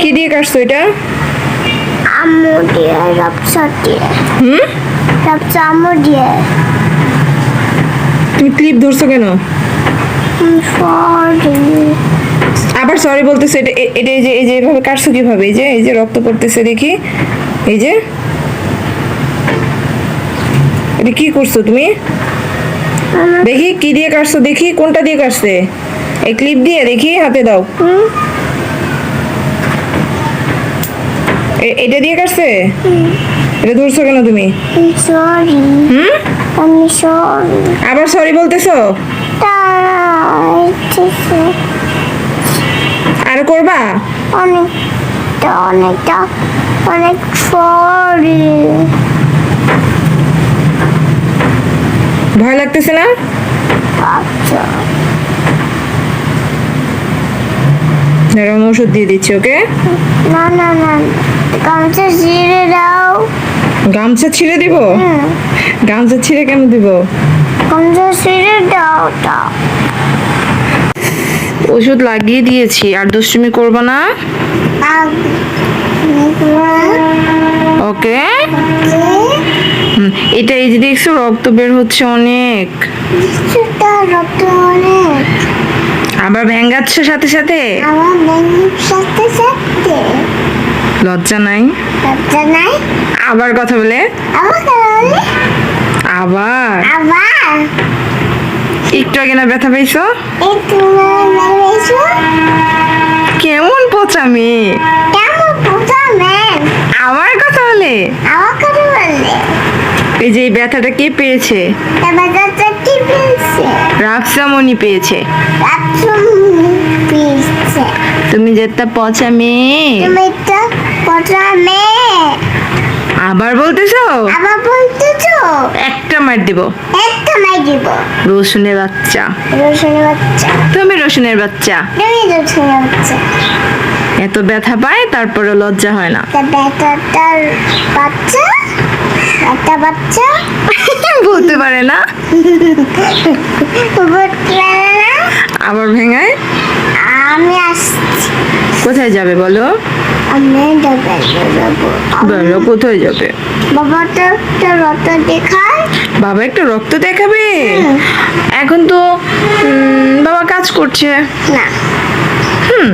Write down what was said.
কি দিয়ে কাটছো এটা? আম্মু দিয়ে রপসা দিয়ে। হুম? রপসা আম্মু দিয়ে। তুমি ক্লিপ ধরছো কেন? সরি আবার সরি বলতেছে এটা এটা এই যে এই যে এভাবে কাটছো কীভাবে? এই যে এই যে রক্ত পড়তেছে দেখি। এই যে। এটা কি করছ তুমি? দেখি কি দিয়ে কাটছো দেখি কোনটা দিয়ে কাটছে। এই ক্লিপ দিয়ে দেখি হাতে দাও। এটা দিয়ে কাটছে? এটা ধরছো কেন তুমি? সরি হুম? আমি সরি আবার সরি বলতেছো? আর করবা? অনেকটা অনেকটা অনেক সরি ভয় লাগতেছে না? আচ্ছা। ওষুধ দিয়ে দিচ্ছি ওকে? না না না। গামছা ছিঁড়ে দাও। গামছা ছিঁড়ে দিব? গামছা ছিঁড়ে কেন দিব? গামছা ছিঁড়ে দাও দাও ওষুধ লাগিয়ে দিয়েছি আর দুষ্টুমি করব না? ওকে? এটা এই যে দেখছ রক্ত বের হচ্ছে অনেক। রক্ত অনেক। আবার ভেঙ্গাচ্ছে সাথে সাথে? আমার সাথে লজ্জা নাই? লজ্জা নাই? আবার কথা বলে? আবার আবার? একটু আগে না ব্যথা পাইছো? কেমন কথা বলে? আমার কথা বললে এই যে ব্যথাটা কে পেয়েছে? রাফসামণি পেয়েছে? তুমি যেটা পচা মেয়ে। তো বুঝাবে আবার বলতেছো? আবার বলতেছো? একটা মার দিব। একটা মাই দিব। রসুনের বাচ্চা। রসুনের বাচ্চা। তুমি রসুনের বাচ্চা। তুমি রসুনের বাচ্চা। এত ব্যথা পায় তারপরে লজ্জা হয় না। বেটাটার বাচ্চা একটা বাচ্চা। বলতে পারে না। আবার ভেঙায়। আমি আসছি। কোথায় যাবে বলো? আমি যাব কোথায় যাবে? বাবা তো একটা রক্ত দেখায়। বাবা একটা রক্ত দেখাবে? এখন তো উম, বাবা কাজ করছে। না। হুম।